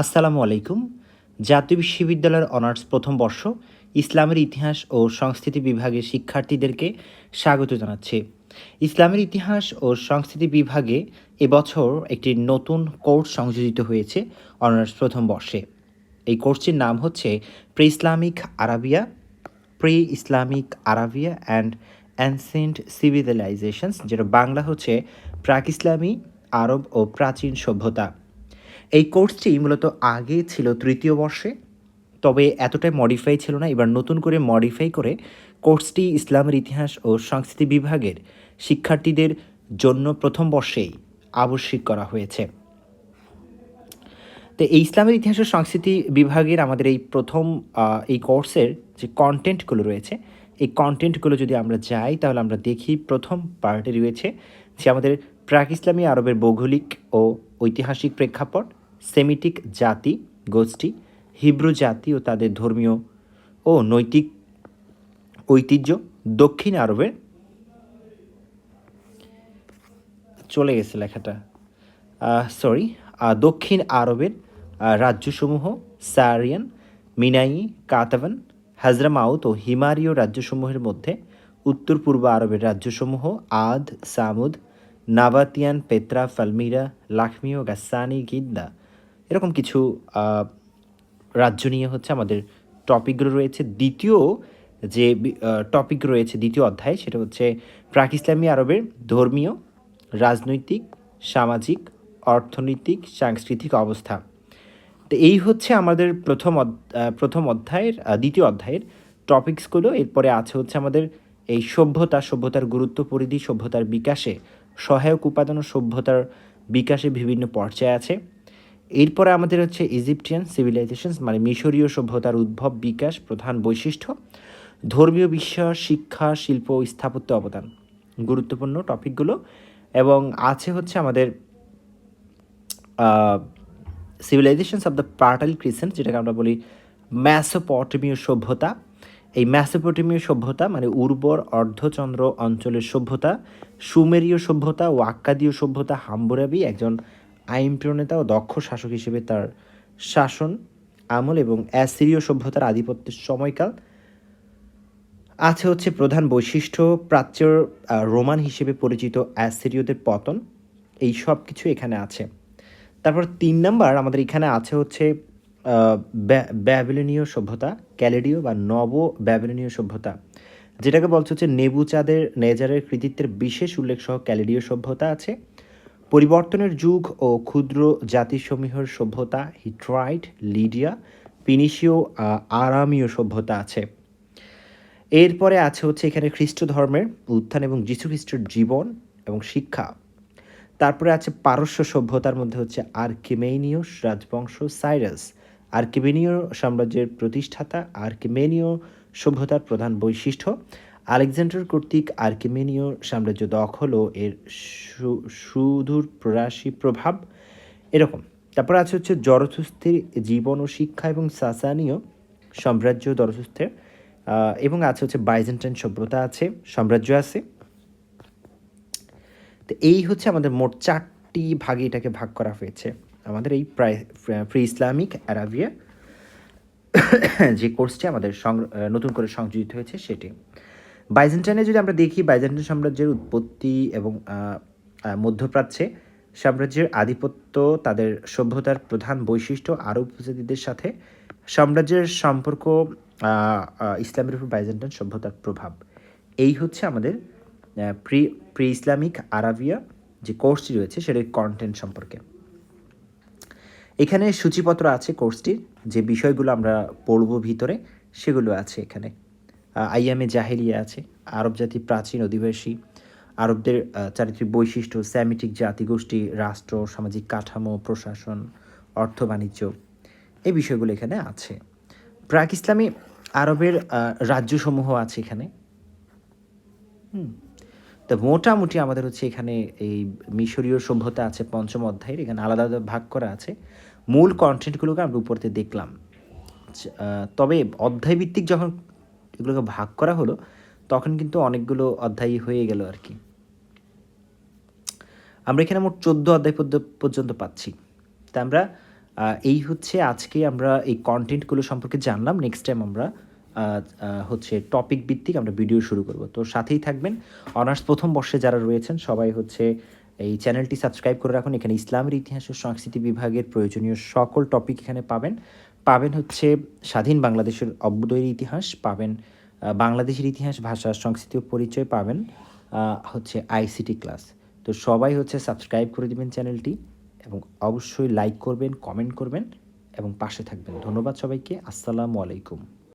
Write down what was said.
আসসালামু আলাইকুম। জাতীয় বিশ্ববিদ্যালয়ের অনার্স প্রথম বর্ষ ইসলামের ইতিহাস ও সংস্কৃতি বিভাগের শিক্ষার্থীদেরকে স্বাগত জানাচ্ছি। ইসলামের ইতিহাস ও সংস্কৃতি বিভাগে এবছর একটি নতুন কোর্স সংযোজিত হয়েছে অনার্স প্রথম বর্ষে। এই কোর্সটির নাম হচ্ছে pre Islamic Arabia pre Islamic Arabia and ancient civilisations, যেটা বাংলা হচ্ছে প্রাক ইসলামী আরব ও প্রাচীন সভ্যতা। এই কোর্সটি মূলত আগে ছিল তৃতীয় বর্ষে, তবে এতটাই মডিফাই ছিল না। এবার নতুন করে মডিফাই করে কোর্সটি ইসলামের ইতিহাস ও সংস্কৃতি বিভাগের শিক্ষার্থীদের জন্য প্রথম বর্ষেই আবশ্যিক করা হয়েছে। তো এই ইসলামের ইতিহাস ও সংস্কৃতি বিভাগের আমাদের এই প্রথম এই কোর্সের যে কন্টেন্টগুলো রয়েছে, এই কন্টেন্টগুলো যদি আমরা যাই, তাহলে আমরা দেখি প্রথম পার্টে রয়েছে যে আমাদের প্রাক ইসলামী আরবের ভৌগোলিক ও ঐতিহাসিক প্রেক্ষাপট সেমিটিক জাতি গোষ্ঠী, হিব্রু জাতি ও তাদের ধর্মীয় ও নৈতিক ঐতিহ্য দক্ষিণ আরবের চলে গেছে লেখাটা। সরি দক্ষিণ আরবের রাজ্যসমূহ সারিয়ান, মিনাই কাতাভান হাজরামাউত ও হিমারীয় রাজ্যসমূহের মধ্যে উত্তর পূর্ব আরবের রাজ্যসমূহ আদ, সামুদ, নাবাতিয়ান, পেত্রা, ফালমিরা লাখমি ও গাসানি, গিদ্দা এরকম কিছু রাজ্য নিয়ে হচ্ছে আমাদের টপিকগুলো রয়েছে। দ্বিতীয় যে টপিক রয়েছে, দ্বিতীয় অধ্যায়, সেটা হচ্ছে প্রাক ইসলামী আরবের ধর্মীয়, রাজনৈতিক, সামাজিক, অর্থনৈতিক, সাংস্কৃতিক অবস্থা। তো এই হচ্ছে আমাদের প্রথম প্রথম অধ্যায়ের দ্বিতীয় অধ্যায়ের টপিকসগুলো। এরপরে আছে হচ্ছে আমাদের এই সভ্যতা, সভ্যতার গুরুত্ব পরিধি, সভ্যতার বিকাশে সহায়ক উপাদান ও সভ্যতার বিকাশে বিভিন্ন পর্যায়ে আছে। এরপরে আমাদের হচ্ছে ইজিপ্টিয়ান সিভিলাইজেশনস মানে মিশরীয় সভ্যতার উদ্ভব, বিকাশ প্রধান বৈশিষ্ট্য, ধর্মীয় বিশ্বাস, শিক্ষা, শিল্প, স্থাপত্য অবদান। গুরুত্বপূর্ণ টপিকগুলো। এবং আছে হচ্ছে আমাদের civilisations of the fertile crescent যেটাকে আমরা বলি ম্যাসোপটেমীয় সভ্যতা। এই ম্যাসোপটেমীয় সভ্যতা মানে উর্বর অর্ধচন্দ্র অঞ্চলের সভ্যতা, সুমেরীয় সভ্যতা ও আক্কাদীয় সভ্যতা, হাম্বুরাবি একজন আইন প্রণেতা ও দক্ষ শাসক হিসেবে তার শাসন, আমল এবং অ্যাসিরীয় সভ্যতার আধিপত্যের সময়কাল আছে হচ্ছে প্রধান বৈশিষ্ট্য প্রাচ্য রোমান হিসেবে পরিচিত অ্যাসিরীয়দের পতন। এই সব কিছু এখানে আছে। তারপর তিন নাম্বার আমাদের এখানে আছে হচ্ছে ব্যাবিলনীয় সভ্যতা, ক্যালেডীয় বা নব ব্যাবিলনীয় সভ্যতা। যেটাকে বলছে হচ্ছে নেবুচাঁদের, নেজারের কৃতিত্বের বিশেষ উল্লেখ সহ ক্যালেডীয় সভ্যতা আছে। পরিবর্তনের যুগ ও ক্ষুদ্র জাতিসমূহের সভ্যতা হিট্রাইট লিডিয়া পিনিশীয় আরামীয় সভ্যতা আছে। এরপরে আছে হচ্ছে এখানে খ্রিস্ট ধর্মের উত্থান এবং যীশু খ্রিস্টের জীবন এবং শিক্ষা। তারপরে আছে পারস্য সভ্যতার মধ্যে হচ্ছে আর্কিমেনীয় রাজবংশ, সাইরাস। আর্কিমেনীয় সাম্রাজ্যের প্রতিষ্ঠাতা, আর্কিমেনীয় সভ্যতার প্রধান বৈশিষ্ট্য আলেকজান্ডার কর্তৃক আর্কিমেনীয় সাম্রাজ্য দখল ও এর সুদূর প্ররাসী প্রভাব এরকম। তারপর আছে হচ্ছে জরথুস্থের জীবন ও শিক্ষা এবং সাসানীয় সাম্রাজ্য জরথুস্থের এবং আছে হচ্ছে বাইজেন্টাইন সভ্যতা আছে, সাম্রাজ্য আছে। তো এই হচ্ছে আমাদের মোট চারটি ভাগে এটাকে ভাগ করা হয়েছে। আমাদের এই প্রায় প্রি ইসলামিক অ্যারাবিয়া যে কোর্সটি আমাদের সং- নতুন করে সংযোজিত হয়েছে সেটি। বাইজেন্টাইনে যদি আমরা দেখি, বাইজেন্টাইন সাম্রাজ্যের উৎপত্তি এবং মধ্যপ্রাচ্যে সাম্রাজ্যের আধিপত্য, তাদের সভ্যতার প্রধান বৈশিষ্ট্য, আরব উপজাতিদের সাথে সাম্রাজ্যের সম্পর্ক ইসলামের উপর বাইজেন্টাইন সভ্যতার প্রভাব। এই হচ্ছে আমাদের প্রি প্রি ইসলামিক আরাবিয়া যে কোর্সটি রয়েছে সেটার কন্টেন্ট সম্পর্কে। এখানে সূচিপত্র আছে কোর্সটির, যে বিষয়গুলো আমরা পড়ব ভিতরে, সেগুলো আছে এখানে। আইয়ামে জাহেলিয়া আছে, আরব জাতি প্রাচীন অধিবাসী। আরবদের চারিত্রিক বৈশিষ্ট্য, স্যামিটিক জাতিগোষ্ঠী, রাষ্ট্র, সামাজিক কাঠামো, প্রশাসন, অর্থ বাণিজ্য এই বিষয়গুলো এখানে আছে। প্রাক ইসলামী আরবের রাজ্যসমূহ আছে এখানে। তো মোটামুটি আমাদের হচ্ছে এখানে এই মিশরীয় সভ্যতা আছে, পঞ্চম অধ্যায়ের, এখানে আলাদা আলাদা ভাগ করা আছে। মূল কন্টেন্টগুলোকে আমরা উপরতে দেখলাম। তবে অধ্যায় ভিত্তিক যখন এগুলোকে ভাগ করা হলো, তখন কিন্তু অনেকগুলো অধ্যায় হয়ে গেল আর কি। আমরা এখানে মোট চোদ্দ অধ্যায় পর্য- পর্যন্ত পাচ্ছি। তা আমরা এই হচ্ছে আজকে আমরা এই কন্টেন্টগুলো সম্পর্কে জানলাম। নেক্সট টাইম আমরা হচ্ছে টপিক ভিত্তিক আমরা ভিডিও শুরু করব। তো সাথেই থাকবেন। অনার্স প্রথম বর্ষে যারা রয়েছেন, সবাই হচ্ছে এই চ্যানেলটি সাবস্ক্রাইব করে রাখুন। এখানে ইসলামের ইতিহাস ও সংস্কৃতি বিভাগের প্রয়োজনীয় সকল টপিক এখানে পাবেন। পাবেন হচ্ছে স্বাধীন বাংলাদেশের অভ্যুদয়ের ইতিহাস, পাবেন বাংলাদেশের ইতিহাস, ভাষা, সংস্কৃতি পরিচয় পাবেন হচ্ছে আইসিটি ক্লাস। তো সবাই হচ্ছে সাবস্ক্রাইব করে দেবেন চ্যানেলটি এবং অবশ্যই লাইক করবেন, কমেন্ট করবেন এবং পাশে থাকবেন। ধন্যবাদ সবাইকে। আসসালামু আলাইকুম।